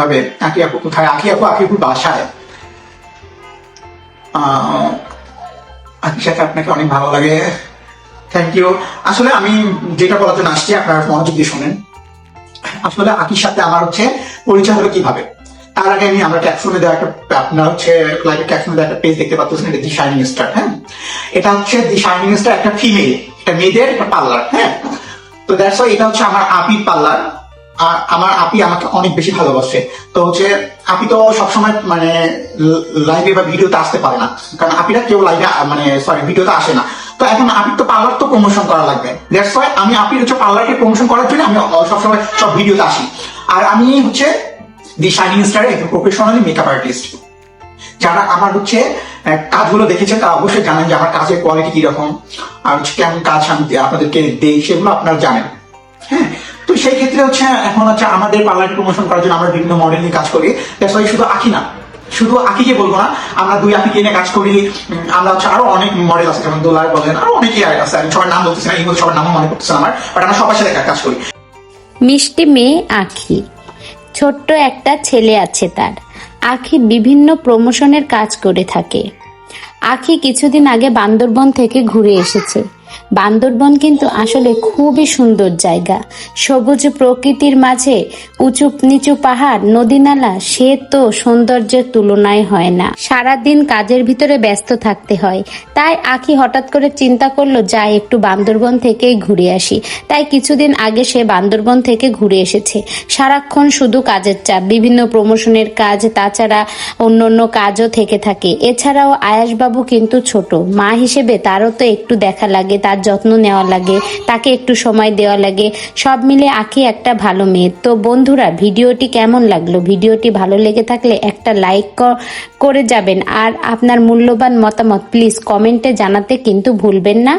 ভাবে আঁকি আপু কোথায়? আঁকি আপু আঁকি আপুর বাসায় আঁকির সাথে আপনাকে অনেক ভালো লাগে। থ্যাংক ইউ আসলে আমি যেটা বলার জন্য আসছি, আপনারা মনোযোগ দিয়ে শোনেন। আসলে আঁকির সাথে আমার হচ্ছে পরিচয় হলো কীভাবে? তার আগে আমি, আমরা ক্যাপশনে দেওয়া একটা, আপনার হচ্ছে লাইভে ক্যাপশনে দেওয়া একটা পেজ দেখতে পাচ্ছেন এটা দি শাইনিং স্টার হ্যাঁ? এটা হচ্ছে দি শাইনিং স্টার একটা ফিমেল একটা মেয়েদের একটা পার্লার হ্যাঁ? তো দ্যাটস এটা হচ্ছে আমার আপির পার্লার আর আমার আপি আমাকে অনেক বেশি ভালোবাসে। তো হচ্ছে, আপি তো সবসময় মানে লাইভে বা ভিডিওতে আসতে পারে না। কারণ আপিরা কেউ লাইভে মানে সরি ভিডিওতে আসে না। তো এখন আপির তো পার্লার তো প্রমোশন করা লাগবে। দ্যাটস ওয়াই আমি আপির হচ্ছে পার্লারকে প্রমোশন করার জন্য আমি সবসময় সব ভিডিওতে আসি। আর আমি হচ্ছে দি শাইনিং স্টারে একজন প্রফেশনালি মেকআপ আর্টিস্ট যারা আমার হচ্ছে কাজগুলো দেখেছেন তারা অবশ্যই জানেন যে আমার কাজের কোয়ালিটি কীরকম। আর হচ্ছে কেমন কাজ আমি আপনাদেরকে দেই, সেগুলো আপনারা জানেন। হ্যাঁ? সেই ক্ষেত্রে হচ্ছে, এখন হচ্ছে আমাদের পার্লার প্রমোশন করার জন্য আমরা বিভিন্ন মডেল নিয়ে কাজ করি। Why শুধু আঁকি না। শুধু আঁকিকে বলব না, আমরা দুই আঁকিকে নিয়ে কাজ করি। আমরা হচ্ছে আরও অনেক মডেল আছে, যেমন দোলার বলেন, আরও অনেকেই আছে। আমি সবার নাম বলতেছি না, এই সবার নামও মনে করতেছে আমার বাট আমরা সবার সাথে কাজ করি। মিষ্টি মেয়ে আখি ছোট্ট একটা ছেলে আছে তার। আখি বিভিন্ন প্রমোশনের কাজ করে থাকে। আখি কিছুদিন আগে বান্দরবন থেকে ঘুরে এসেছে। বান্দরবন কিন্তু আসলে খুবই সুন্দর জায়গা। সবুজ প্রকৃতির মাঝে উঁচু নিচু পাহাড় নদী নালা সে তো সৌন্দর্যের তুলনায় হয় না। সারাদিন কাজের ভিতরে ব্যস্ত থাকতে হয়। তাই আখি হঠাৎ করে চিন্তা করল, যাই, একটু বান্দরবন থেকেই ঘুরে আসি। তাই কিছুদিন আগে সে বান্দরবন থেকে ঘুরে এসেছে। সারাক্ষণ শুধু কাজের চাপ, বিভিন্ন প্রমোশনের কাজ, তাছাড়া অন্য অন্য কাজও থেকে থাকে। এছাড়াও আয়াসবাবু কিন্তু ছোট। মা হিসেবে তারও তো একটু দেখা লাগে তার যত্ন নেওয়া লাগে, তাকে একটু সময় দেওয়া লাগে। সব মিলে আঁকি একটা ভালো মেয়ে। তো বন্ধুরা, ভিডিওটি কেমন লাগল? ভিডিওটি ভালো লেগে থাকলে একটা লাইক করে যাবেন। আর আপনার মূল্যবান মতামত, প্লিজ কমেন্টে জানাতে কিন্তু ভুলবেন না।